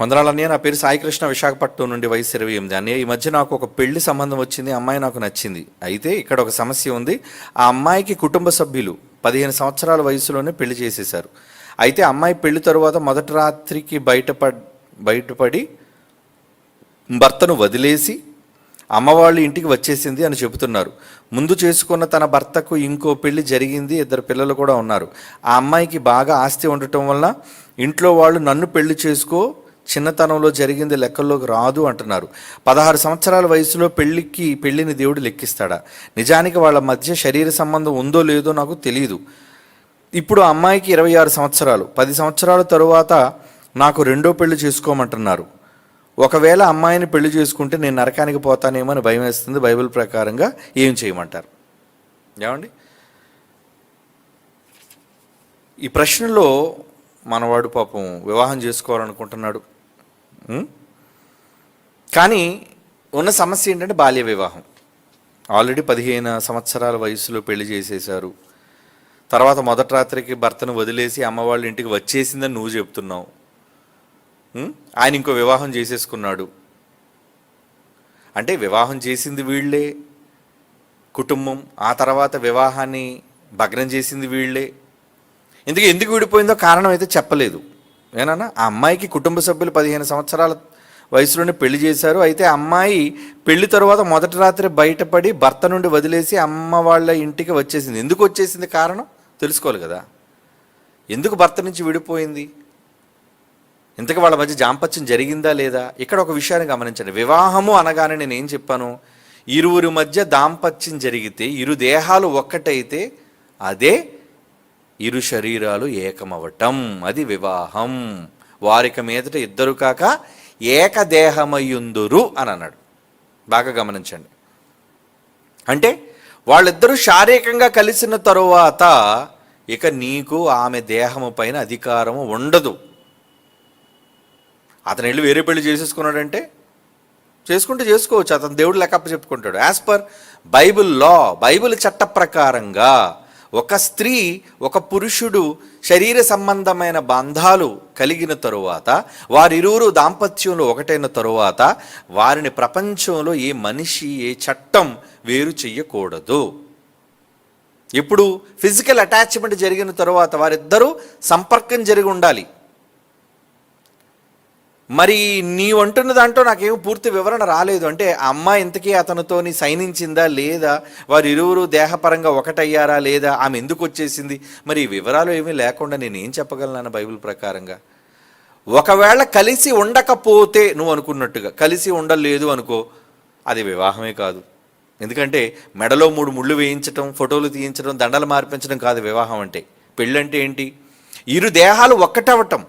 వందనాలు నా పేరు సాయికృష్ణ విశాఖపట్నం నుండి వయసు ఇరవై ఎనిమిది అన్నయ్య ఈ మధ్య నాకు ఒక పెళ్ళి సంబంధం వచ్చింది అమ్మాయి నాకు నచ్చింది. అయితే ఇక్కడ ఒక సమస్య ఉంది. ఆ అమ్మాయికి కుటుంబ సభ్యులు పదిహేను సంవత్సరాల వయసులోనే పెళ్ళి చేసేశారు. అయితే అమ్మాయి పెళ్ళి తరువాత మొదటి రాత్రికి బయటపడ్ బయటపడి భర్తను వదిలేసి అమ్మవాళ్ళు ఇంటికి వచ్చేసింది అని చెబుతున్నారు. ముందు చేసుకున్న తన భర్తకు ఇంకో పెళ్ళి జరిగింది ఇద్దరు పిల్లలు కూడా ఉన్నారు. ఆ అమ్మాయికి బాగా ఆస్తి ఉండటం వల్ల ఇంట్లో వాళ్ళు నన్ను పెళ్ళి చేసుకో చిన్నతనంలో జరిగింది లెక్కల్లోకి రాదు అంటున్నారు. పదహారు సంవత్సరాల వయసులో పెళ్ళికి పెళ్ళిని దేవుడు లెక్కిస్తాడా? నిజానికి వాళ్ళ మధ్య శరీర సంబంధం ఉందో లేదో నాకు తెలియదు ఇప్పుడు అమ్మాయికి ఇరవై ఆరు సంవత్సరాలు. పది సంవత్సరాల తరువాత నాకు రెండో పెళ్ళి చేసుకోమంటున్నారు. ఒకవేళ అమ్మాయిని పెళ్ళి చేసుకుంటే నేను నరకానికి పోతానేమో అని భయం వేస్తుంది. బైబిల్ ప్రకారంగా ఏం చేయమంటారు? ఏమండి? ఈ ప్రశ్నలో మనవాడు పాపం వివాహం చేసుకోవాలనుకుంటున్నాడు. కానీ ఉన్న సమస్య ఏంటంటే బాల్య వివాహం. ఆల్రెడీ పదిహేను సంవత్సరాల వయసులో పెళ్ళి చేసేశారు. తర్వాత మొదటి రాత్రికి భర్తను వదిలేసి అమ్మ వాళ్ళ ఇంటికి వచ్చేసిందని నువ్వు చెప్తున్నావు. ఆయన ఇంకో వివాహం చేసేసుకున్నాడు. అంటే వివాహం చేసింది వీళ్ళే. కుటుంబం ఆ తర్వాత వివాహాన్ని భగ్నం చేసింది వీళ్ళే. ఇందుకు ఎందుకు విడిపోయిందో కారణం అయితే చెప్పలేదు. ఏనన్నా? ఆ అమ్మాయికి కుటుంబ సభ్యులు పదిహేను సంవత్సరాల వయసులోనే పెళ్ళి చేశారు. అయితే అమ్మాయి పెళ్ళి తర్వాత మొదటి రాత్రి బయటపడి భర్త నుండి వదిలేసి అమ్మ వాళ్ళ ఇంటికి వచ్చేసింది. ఎందుకు వచ్చేసింది కారణం? తెలుసుకోవాలి కదా. ఎందుకు భర్త నుంచి విడిపోయింది? ఇంతకు వాళ్ళ మధ్య జాంపత్యం జరిగిందా లేదా? ఇక్కడ ఒక విషయాన్ని గమనించండి. వివాహము అనగానే నేను ఏం చెప్పాను? ఇరువురి మధ్య దాంపత్యం జరిగితే ఇరు దేహాలు ఒక్కటైతే అదే ఇరు శరీరాలు ఏకమవటం అది వివాహం. వారిక మీదట ఇద్దరు కాక ఏకదేహమయ్యుందురు అని అన్నాడు బాగా గమనించండి. అంటే వాళ్ళిద్దరూ శారీరకంగా కలిసిన తరువాత ఇక నీకు ఆమె దేహము పైన అధికారము ఉండదు. అతను వెళ్ళి వేరే పెళ్ళి చేసేసుకున్నాడంటే? చేసుకుంటే చేసుకోవచ్చు. అతను దేవుడు లెక్క చెప్పుకుంటాడు యాజ్ పర్ బైబిల్ లా బైబిల్ చట్ట ప్రకారంగా ఒక స్త్రీ ఒక పురుషుడు శరీర సంబంధమైన బంధాలు కలిగిన తరువాత వారిరువురు దాంపత్యంలో ఒకటైన తరువాత వారిని ప్రపంచంలో ఏ మనిషి ఏ చట్టం వేరు చెయ్యకూడదు. ఇప్పుడు ఫిజికల్ అటాచ్మెంట్ జరిగిన తరువాత వారిద్దరూ సంపర్కం జరిగి ఉండాలి. మరి నీవంటున్న దాంట్లో నాకేం పూర్తి వివరణ రాలేదు. అంటే అమ్మ ఇంతకీ అతనితోని సైనించిందా లేదా? వారు ఇరువురు దేహపరంగా ఒకటయ్యారా లేదా? ఆమె ఎందుకు వచ్చేసింది? మరి ఈ వివరాలు ఏమీ లేకుండా నేను ఏం చెప్పగలను బైబిల్ ప్రకారంగా? ఒకవేళ కలిసి ఉండకపోతే నువ్వు అనుకున్నట్టుగా కలిసి ఉండలేదు అనుకో అది వివాహమే కాదు. ఎందుకంటే మెడలో మూడు ముళ్ళు వేయించడం ఫోటోలు తీయించడం దండలు మార్పించడం కాదు వివాహం అంటే. పెళ్ళంటే ఏంటి? ఇరు దేహాలు ఒక్కటవటం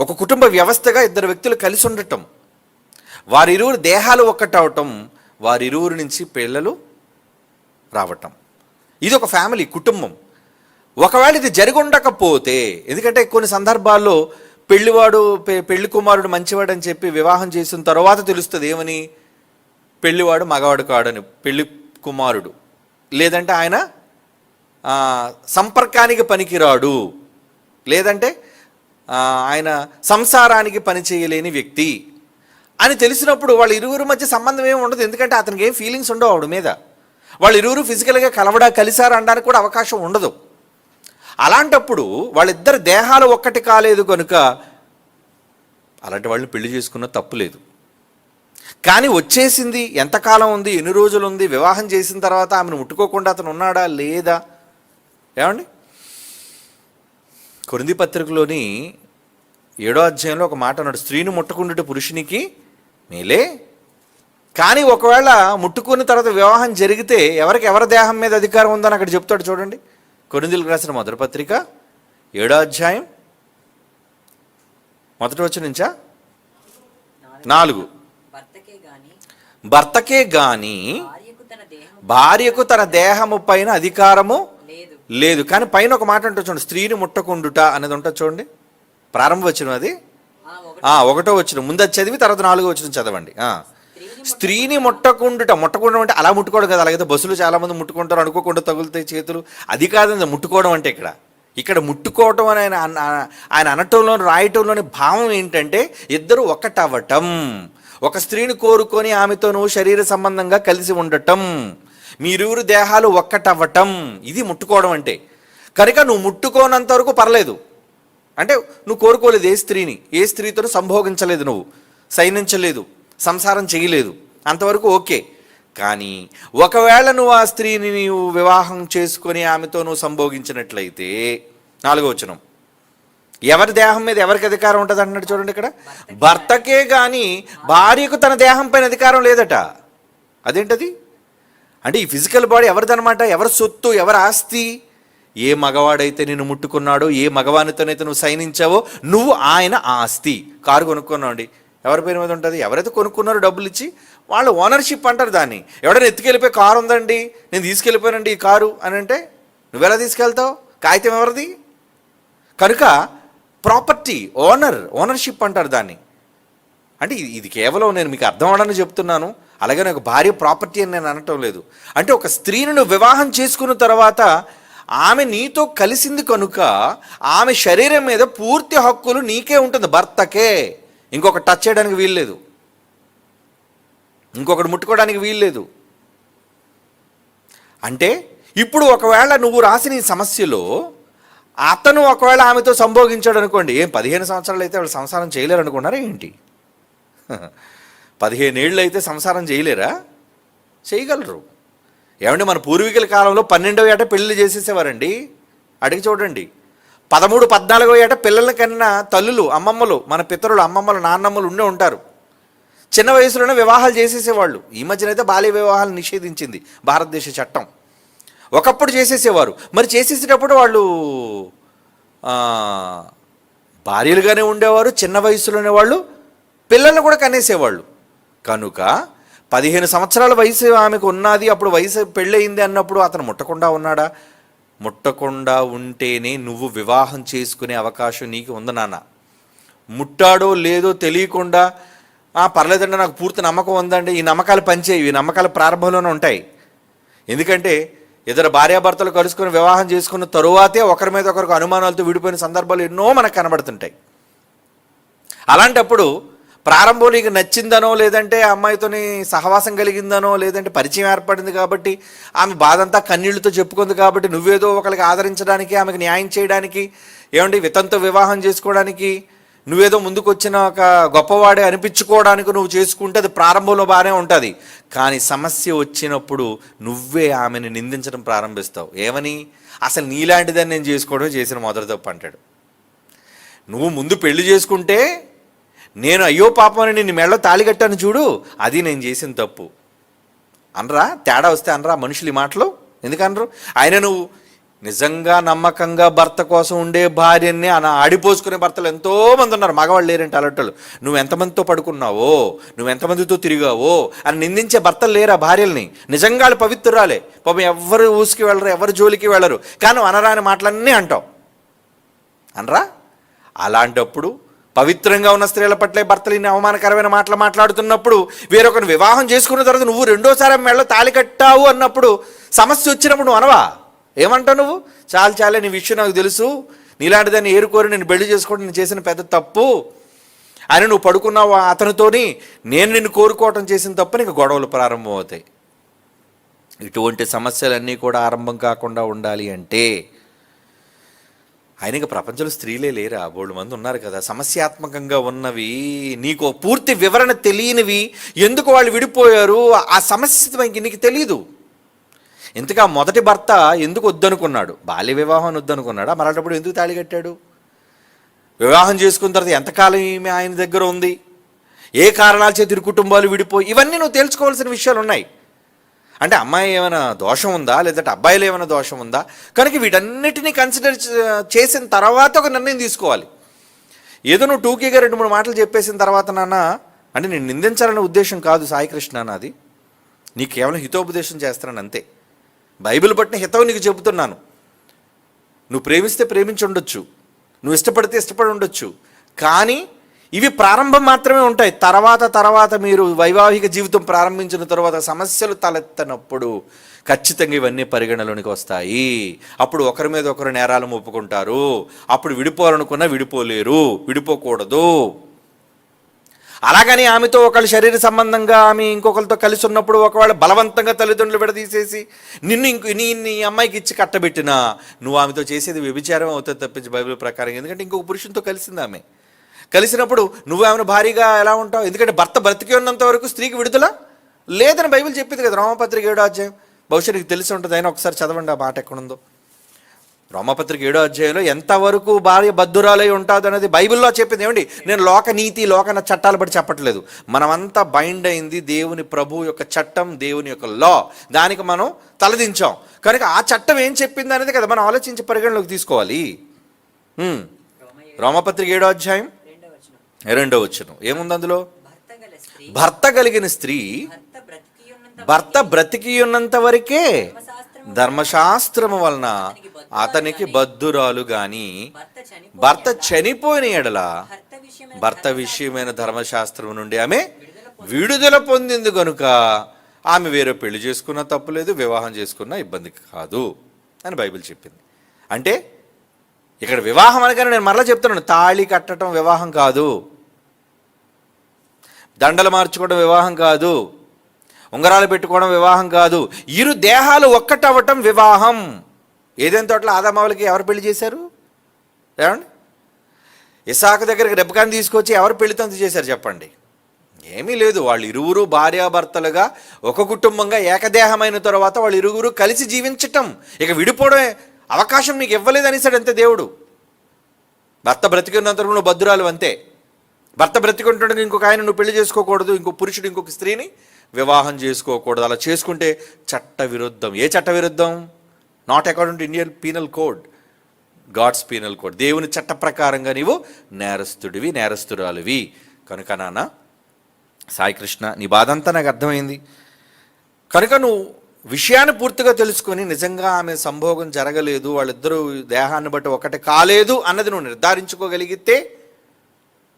ఒక కుటుంబ వ్యవస్థగా ఇద్దరు వ్యక్తులు కలిసి ఉండటం. వారిరువురు దేహాలు ఒక్కటవటం వారిరువురు నుంచి పిల్లలు రావటం. ఇది ఒక ఫ్యామిలీ కుటుంబం. ఒకవేళ ఇది జరిగి ఉండకపోతే ఎందుకంటే కొన్ని సందర్భాల్లో పెళ్ళివాడు పె- పెళ్ళి కుమారుడు మంచివాడు అని చెప్పి వివాహం చేసిన తర్వాత తెలుస్తుంది ఏమని? పెళ్ళివాడు మగవాడు కాడని పెళ్ళి కుమారుడు. లేదంటే ఆయన సంపర్కానికి పనికిరాడు. లేదంటే ఆయన సంసారానికి పని చేయలేని వ్యక్తి అని తెలిసినప్పుడు వాళ్ళ ఇరువురు మధ్య సంబంధం ఏమి ఉండదు. ఎందుకంటే అతనికి ఏం ఫీలింగ్స్ ఉండవు ఆవిడ మీద. వాళ్ళు ఇరువురు ఫిజికల్గా కలవడా కలిసారు అనడానికి కూడా అవకాశం ఉండదు. అలాంటప్పుడు వాళ్ళిద్దరు దేహాలు ఒక్కటి కాలేదు కనుక అలాంటి వాళ్ళని పెళ్ళి చేసుకున్న తప్పులేదు కానీ వచ్చేసింది ఎంతకాలం ఉంది ఎన్ని రోజులు ఉంది వివాహం చేసిన తర్వాత ఆమెను ముట్టుకోకుండా అతను ఉన్నాడా లేదా? ఏమండి? కొరింది పత్రికలోని ఏడో అధ్యాయంలో ఒక మాట అన్నాడు స్త్రీని ముట్టకుండుట పురుషునికి మేలే. కానీ ఒకవేళ ముట్టుకున్న తర్వాత వివాహం జరిగితే ఎవరికి ఎవరి దేహం మీద అధికారం ఉందని అక్కడ చెప్తాడు చూడండి. కొరిందులకు రాసిన మొదటి పత్రిక ఏడో అధ్యాయం మొదటి వచ్చి నుంచా? నాలుగు. భర్తకే గాని భార్యకు తన దేహము పైన అధికారము లేదు. కానీ పైన ఒక మాట ఉంటుంది చూడండి స్త్రీని ముట్టకుండుట అనేది ఉంటుంది చూడండి. ప్రారంభ వచ్చిన అది? ఆ ఒకటి వచ్చిన ముందు చదివి తర్వాత నాలుగో వచ్చిన చదవండి. ఆ. స్త్రీని ముట్టకుండుట. ముట్టకుండం అంటే అలా ముట్టుకోవడం కదా. అలాగైతే బస్సులు చాలా మంది ముట్టుకుంటారు అనుకోకుండా తగులుతాయి చేతులు. అది కాదండి ముట్టుకోవడం అంటే ఇక్కడ. ఇక్కడ ముట్టుకోవటం అని ఆయన ఆయన అనటంలో రాయటంలోని భావం ఏంటంటే ఇద్దరు ఒకటవ్వటం. ఒక స్త్రీని కోరుకొని ఆమెతో నువ్వు శరీర సంబంధంగా కలిసి ఉండటం. మీరువురు దేహాలు ఒక్కటవ్వటం. ఇది ముట్టుకోవడం అంటే. కనుక నువ్వు ముట్టుకోనంత వరకు పర్లేదు. అంటే నువ్వు కోరుకోలేదు ఏ స్త్రీని. ఏ స్త్రీతో సంభోగించలేదు నువ్వు. సైనించలేదు. సంసారం చేయలేదు అంతవరకు ఓకే. కానీ ఒకవేళ నువ్వు ఆ స్త్రీని నీవు వివాహం చేసుకొని ఆమెతో నువ్వు సంభోగించినట్లయితే నాలుగో వచనం. ఎవరి దేహం మీద ఎవరికి అధికారం ఉంటుంది అంటున్నాడు చూడండి ఇక్కడ? భర్తకే. కానీ భార్యకు తన దేహం పైన అధికారం లేదట. అదేంటది? అంటే ఈ ఫిజికల్ బాడీ ఎవరిదనమాట ఎవరి సొత్తు ఎవరి ఆస్తి? ఏ మగవాడైతే నేను ముట్టుకున్నాడో ఏ మగవానితోనైతే నువ్వు సైనించావో నువ్వు ఆయన ఆస్తి. కారు కొనుక్కున్నావు అండి ఎవరి పేరు మీద ఉంటుంది? ఎవరైతే కొనుక్కున్నారో డబ్బులు ఇచ్చి వాళ్ళు ఓనర్షిప్ అంటారు దాన్ని. ఎవడైనా ఎత్తుకెళ్ళిపోయి కారు ఉందండి నేను తీసుకెళ్ళిపోయానండి ఈ కారు అని అంటే నువ్వెలా తీసుకెళ్తావు? కాగితం ఎవరిది? కనుక ప్రాపర్టీ ఓనర్ ఓనర్షిప్ అంటారు దాన్ని. అంటే ఇది ఇది కేవలం నేను మీకు అర్థం అవడానికి చెప్తున్నాను. అలాగే నాకు భార్య ప్రాపర్టీ అని నేను అనటం లేదు. అంటే ఒక స్త్రీని నువ్వు వివాహం చేసుకున్న తర్వాత ఆమె నీతో కలిసింది కనుక ఆమె శరీరం మీద పూర్తి హక్కులు నీకే ఉంటుంది భర్తకే. ఇంకొక టచ్ చేయడానికి వీల్లేదు ఇంకొకటి ముట్టుకోవడానికి వీల్లేదు అంటే ఇప్పుడు ఒకవేళ నువ్వు రాసిన ఈ సమస్యలో అతను ఒకవేళ ఆమెతో సంభోగించాడు అనుకోండి ఏం పదిహేను సంవత్సరాలు అయితే వాళ్ళు సంసారం చేయలేరు అనుకున్నారా ఏంటి? పదిహేను ఏళ్ళు అయితే సంసారం చేయలేరా? చేయగలరు. ఏమంటే మన పూర్వీకుల కాలంలో పన్నెండవ ఏట పెళ్ళి చేసేసేవారండి? అడిగి చూడండి. పదమూడు పద్నాలుగో ఏట పిల్లల కన్నా తల్లులు అమ్మమ్మలు మన పితరులు అమ్మమ్మలు నాన్నమ్మలు ఉండే ఉంటారు. చిన్న వయసులోనే వివాహాలు చేసేసేవాళ్ళు. ఈ మధ్యనైతే బాల్య వివాహాలు నిషేధించింది భారతదేశ చట్టం. ఒకప్పుడు చేసేసేవారు. మరి చేసేసేటప్పుడు వాళ్ళు భార్యలుగానే ఉండేవారు చిన్న వయసులోనే వాళ్ళు పిల్లల్ని కూడా కనేసేవాళ్ళు. కనుక పదిహేను సంవత్సరాల వయసు ఆమెకు ఉన్నది అప్పుడు వయసు పెళ్ళయింది అన్నప్పుడు అతను ముట్టకుండా ఉన్నాడా? ముట్టకుండా ఉంటేనే నువ్వు వివాహం చేసుకునే అవకాశం నీకు ఉంది నాన్న. ముట్టాడో లేదో తెలియకుండా "ఆ, పర్లేదండి నాకు పూర్తి నమ్మకం ఉందండి ఈ నమ్మకాలు పనిచేయి ఈ నమ్మకాలు ప్రారంభంలోనే ఉంటాయి. ఎందుకంటే ఇద్దరు భార్యాభర్తలు కలుసుకొని వివాహం చేసుకున్న తరువాతే ఒకరి మీద ఒకరికి అనుమానాలతో విడిపోయిన సందర్భాలు ఎన్నో మనకు కనబడుతుంటాయి. అలాంటప్పుడు ప్రారంభంలో నీకు నచ్చిందనో లేదంటే ఆ అమ్మాయితోని సహవాసం కలిగిందనో లేదంటే పరిచయం ఏర్పడింది కాబట్టి ఆమె బాధంతా కన్నీళ్ళతో చెప్పుకుంది కాబట్టి నువ్వేదో ఒకరికి ఆదరించడానికి ఆమెకు న్యాయం చేయడానికి ఏమండి వితంతో వివాహం చేసుకోవడానికి నువ్వేదో ముందుకొచ్చిన ఒక గొప్పవాడే అనిపించుకోవడానికి నువ్వు చేసుకుంటే అది ప్రారంభంలో బాగానే ఉంటుంది. కానీ సమస్య వచ్చినప్పుడు నువ్వే ఆమెను నిందించడం ప్రారంభిస్తావు. ఏమని? అసలు నీలాంటిదని నేను చేసుకోవడం చేసిన మొదటి తప్పు అంటాడు. నువ్వు ముందు పెళ్ళి చేసుకుంటే నేను అయ్యో పాపం అని నిన్ను మెళ్ళో తాళి కట్టాను చూడు అది నేను చేసిన తప్పు. అనరా? తేడా వస్తే అనరా మనుషులు ఈ మాటలు? ఎందుకనరు ఆయన నువ్వు నిజంగా నమ్మకంగా భర్త కోసం ఉండే భార్యని అలా ఆడిపోసుకునే భర్తలు ఎంతోమంది ఉన్నారు. మగవాళ్ళు లేరంటే అలాంటి నువ్వు ఎంతమందితో పడుకున్నావో నువ్వు ఎంతమందితో తిరిగావో అని నిందించే భర్తలు లేరా భార్యల్ని? నిజంగా వాళ్ళు పవిత్రురాలే. పాపం ఎవరు ఊసుకి వెళ్ళరు ఎవరు జోలికి వెళ్ళరు. కానీ అనరాని మాటలన్నీ అంటావు. అనరా? అలాంటప్పుడు పవిత్రంగా ఉన్న స్త్రీల పట్లే భర్తలు ఇన్ని అవమానకరమైన మాటలు మాట్లాడుతున్నప్పుడు వేరొకరిని వివాహం చేసుకున్న తర్వాత నువ్వు రెండోసారి మెళ్ళ తాలి కట్టావు అన్నప్పుడు సమస్య వచ్చినప్పుడు నువ్వు అనవా? ఏమంటావు నువ్వు? చాలు చాలే నీ విషయం నాకు తెలుసు. నీలాంటి దాన్ని ఏరుకోరి నేను పెళ్ళి చేసుకోవడం నేను చేసిన పెద్ద తప్పు. అని నువ్వు పడుకున్నావు అతనితోని నేను నిన్ను కోరుకోవటం చేసిన తప్పు నీకు గొడవలు ప్రారంభం అవుతాయి ఇటువంటి సమస్యలన్నీ కూడా ఆరంభం కాకుండా ఉండాలి అంటే ఆయనకి ప్రపంచంలో స్త్రీలే లేరా? బోళ్ళు మంది ఉన్నారు కదా. సమస్యాత్మకంగా ఉన్నవి నీకు పూర్తి వివరణ తెలియనివి ఎందుకు వాళ్ళు విడిపోయారు? ఆ సమస్య నీకు తెలియదు ఇంతగా మొదటి భర్త ఎందుకు వద్దనుకున్నాడు? బాల్య వివాహం వద్దనుకున్నాడా? మరటప్పుడు ఎందుకు తాళి కట్టాడు? వివాహం చేసుకున్న తర్వాత ఎంతకాలం ఈమె ఆయన దగ్గర ఉంది? ఏ కారణాల చేతి కుటుంబాలు విడిపోయి? ఇవన్నీ నువ్వు తెలుసుకోవాల్సిన విషయాలు ఉన్నాయి. అంటే అమ్మాయి ఏమైనా దోషం ఉందా? లేదంటే అబ్బాయిలు ఏమైనా దోషం ఉందా? కనుక వీటన్నిటిని కన్సిడర్ చేసిన తర్వాత ఒక నిర్ణయం తీసుకోవాలి. ఏదో నువ్వు టూకీగా రెండు మూడు మాటలు చెప్పేసిన తర్వాత నాన్న అంటే నేను నిందించాలనే ఉద్దేశం కాదు సాయికృష్ణ నాది నీకు కేవలం హితోపదేశం చేస్తున్నాను అంతే. బైబిల్ పట్టిన హితవు నీకు చెబుతున్నాను. నువ్వు ప్రేమిస్తే ప్రేమించి ఉండొచ్చు. నువ్వు ఇష్టపడితే ఇష్టపడి ఉండొచ్చు. కానీ ఇవి ప్రారంభం మాత్రమే ఉంటాయి. తర్వాత తర్వాత మీరు వైవాహిక జీవితం ప్రారంభించిన తర్వాత సమస్యలు తలెత్తనప్పుడు ఖచ్చితంగా ఇవన్నీ పరిగణలోనికి వస్తాయి. అప్పుడు ఒకరి మీద ఒకరు నేరాలు ఒప్పుకుంటారు అప్పుడు విడిపోవాలనుకున్నా విడిపోలేరు. విడిపోకూడదు. అలాగని ఆమెతో ఒకళ్ళ శరీర సంబంధంగా ఆమె ఇంకొకరితో కలిసి ఉన్నప్పుడు ఒకవేళ బలవంతంగా తల్లిదండ్రులు విడదీసేసి నిన్ను ఇంకో నీ నీ అమ్మాయికి ఇచ్చి కట్టబెట్టినా నువ్వు ఆమెతో చేసేది వ్యభిచారం అవుతుంది తప్పించి బైబిల్ ప్రకారం. ఎందుకంటే ఇంకొక పురుషునితో కలిసింది ఆమె. కలిసినప్పుడు నువ్వు ఆమెను భారీగా ఎలా ఉంటావు? ఎందుకంటే భర్త బ్రతికి ఉన్నంత వరకు స్త్రీకి విడుదల లేదని బైబిల్ చెప్పింది కదా రోమపత్రిక ఏడో అధ్యాయం. బహుశా నీకు తెలిసి ఉంటుంది అయినా ఒకసారి చదవండి ఆ మాట ఎక్కడుందో. రోమపత్రిక ఏడో అధ్యాయంలో ఎంతవరకు భార్య బద్దురాలై ఉంటుంది అనేది బైబిల్లో చెప్పింది. ఏమండి? నేను లోక నీతి లోక చట్టాలు బట్టి చెప్పట్లేదు. మనమంతా బైండ్ అయింది దేవుని ప్రభు యొక్క చట్టం దేవుని యొక్క లా. దానికి మనం తలదించాం. కనుక ఆ చట్టం ఏం చెప్పింది అనేది కదా మనం ఆలోచించి పరిగణలోకి తీసుకోవాలి. రోమపత్రిక ఏడో అధ్యాయం రెండో వచ్చును ఏముంది అందులో? భర్త కలిగిన స్త్రీ భర్త బ్రతికి ఉన్నంత వరకే ధర్మశాస్త్రము వలన అతనికి బద్దురాలు గాని భర్త చనిపో భర్త చనిపోయిన ఎడల భర్త విషయమైన ధర్మశాస్త్రం నుండి ఆమె విడుదల పొందింది. గనుక ఆమె వేరే పెళ్ళి చేసుకున్నా తప్పులేదు వివాహం చేసుకున్నా ఇబ్బంది కాదు అని బైబిల్ చెప్పింది. అంటే ఇక్కడ వివాహం అనగానే నేను మరలా చెప్తున్నాను తాళి కట్టడం వివాహం కాదు. దండలు మార్చుకోవడం వివాహం కాదు. ఉంగరాలు పెట్టుకోవడం వివాహం కాదు. ఇరు దేహాలు ఒక్కటవ్వటం వివాహం. ఏదైనా తోటలో ఆదామావులకి ఎవరు పెళ్ళి చేశారు? ఏమండి? ఇసాక దగ్గరికి రెబ్బకాన్ని తీసుకొచ్చి ఎవరు పెళ్ళితంతు చేశారు చెప్పండి. ఏమీ లేదు. వాళ్ళు ఇరువురు భార్యాభర్తలుగా ఒక కుటుంబంగా ఏకదేహమైన తర్వాత వాళ్ళు ఇరువురు కలిసి జీవించటం. ఇక విడిపోవడమే అవకాశం నీకు ఇవ్వలేదు అనేసాడు అంతే దేవుడు. భర్త బ్రతికున్నంత నువ్వు భద్రాలు అంతే. భర్త బ్రతికుంటుండగా ఇంకొక ఆయన నువ్వు పెళ్ళి చేసుకోకూడదు ఇంకో పురుషుడు ఇంకొక స్త్రీని వివాహం చేసుకోకూడదు. అలా చేసుకుంటే చట్ట విరుద్ధం ఏ చట్ట విరుద్ధం not according to Indian penal code God's penal code దేవుని చట్ట ప్రకారంగా నీవు నేరస్తుడివి నేరస్తురాలివి. కనుక నాన్న సాయికృష్ణ నీ బాధ అంతా నాకు అర్థమైంది. కనుక నువ్వు విషయాన్ని పూర్తిగా తెలుసుకొని నిజంగా ఆమె సంభోగం జరగలేదు వాళ్ళిద్దరూ దేహాన్ని బట్టి ఒకటి కాలేదు అన్నది నువ్వు నిర్ధారించుకోగలిగితే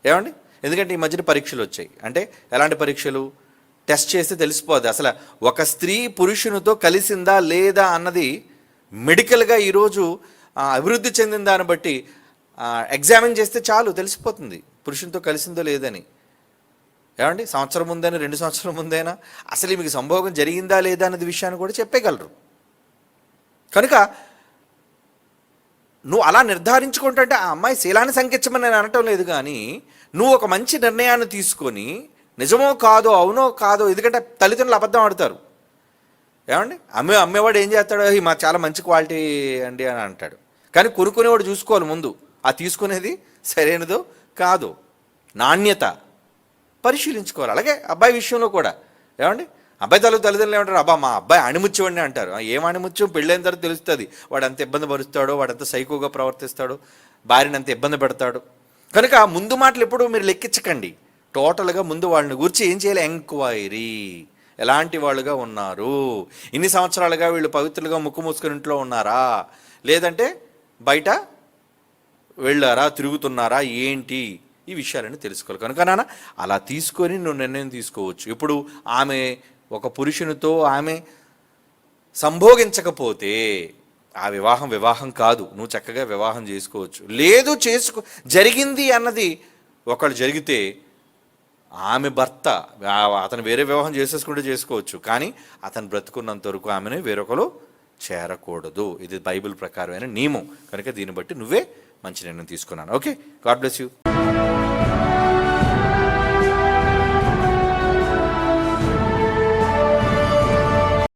ఏమండి? ఎందుకంటే ఈ మధ్యన పరీక్షలు వచ్చాయి. అంటే ఎలాంటి పరీక్షలు? టెస్ట్ చేస్తే తెలిసిపోద్ది. అసలు ఒక స్త్రీ పురుషునితో కలిసిందా లేదా అన్నది మెడికల్గా ఈరోజు అభివృద్ధి చెందిన దాన్ని బట్టి ఎగ్జామిన్ చేస్తే చాలు తెలిసిపోతుంది. పురుషునితో కలిసిందో లేదని. ఏమండి? సంవత్సరం ముందైనా రెండు సంవత్సరం ముందైనా అసలు మీకు సంభోగం జరిగిందా లేదా అన్నది విషయాన్ని కూడా చెప్పేయగలరు. కనుక నువ్వు అలా నిర్ధారించుకుంటుంటే ఆ అమ్మాయి శీలాన్ని సంకించమని నేను అనటం లేదు కానీ నువ్వు ఒక మంచి నిర్ణయాన్ని తీసుకొని నిజమో కాదో అవునో కాదో ఎందుకంటే తల్లిదండ్రులు అబద్ధం ఆడతారు. ఏమండి? అమ్మే అమ్మేవాడు ఏం చేస్తాడో "ఈ మా చాలా మంచి క్వాలిటీ అండి అని అంటాడు. కానీ కొనుక్కునేవాడు చూసుకోవాలి ముందు. ఆ తీసుకునేది సరైనదో కాదు. నాణ్యత పరిశీలించుకోవాలి. అలాగే అబ్బాయి విషయంలో కూడా. ఏమండి? అబ్బాయి తల్లి తల్లిదండ్రులు ఏమంటారు అబ్బా మా అబ్బాయి అణిముచ్చవండి అంటారు. ఏం అణిముచ్చు పెళ్ళైన తర్వాత తెలుస్తుంది. వాడు ఎంత ఇబ్బంది పరుస్తాడో వాడు ఎంత సైకోగా ప్రవర్తిస్తాడో భార్యని ఎంత ఇబ్బంది పెడతాడు కనుక ముందు మాటలు ఎప్పుడు మీరు లెక్కించకండి. టోటల్గా ముందు వాళ్ళని గురించి ఏం చేయాలి? ఎంక్వైరీ. ఎలాంటి వాళ్ళుగా ఉన్నారు? ఇన్ని సంవత్సరాలుగా వీళ్ళు పవిత్రులుగా ముక్కు మూసుకుని ఇంట్లో ఉన్నారా? లేదంటే బయట వెళ్ళారా? తిరుగుతున్నారా? ఏంటి? ఈ విషయాలను తెలుసుకోవాలి. కనుక నాన్న అలా తీసుకొని నువ్వు నిర్ణయం తీసుకోవచ్చు. ఇప్పుడు ఆమె ఒక పురుషునితో ఆమె సంభోగించకపోతే ఆ వివాహం వివాహం కాదు. నువ్వు చక్కగా వివాహం చేసుకోవచ్చు. లేదు చేసుకో జరిగింది అన్నది ఒకళ్ళు జరిగితే ఆమె భర్త అతను వేరే వివాహం చేసేసుకుంటే చేసుకోవచ్చు. కానీ అతను బ్రతుకున్నంత వరకు ఆమెను వేరొకరు చేరకూడదు. ఇది బైబిల్ ప్రకారమైన నియమం. కనుక దీన్ని బట్టి నువ్వే మంచి నిర్ణయం తీసుకున్నాను. ఓకే? God bless you.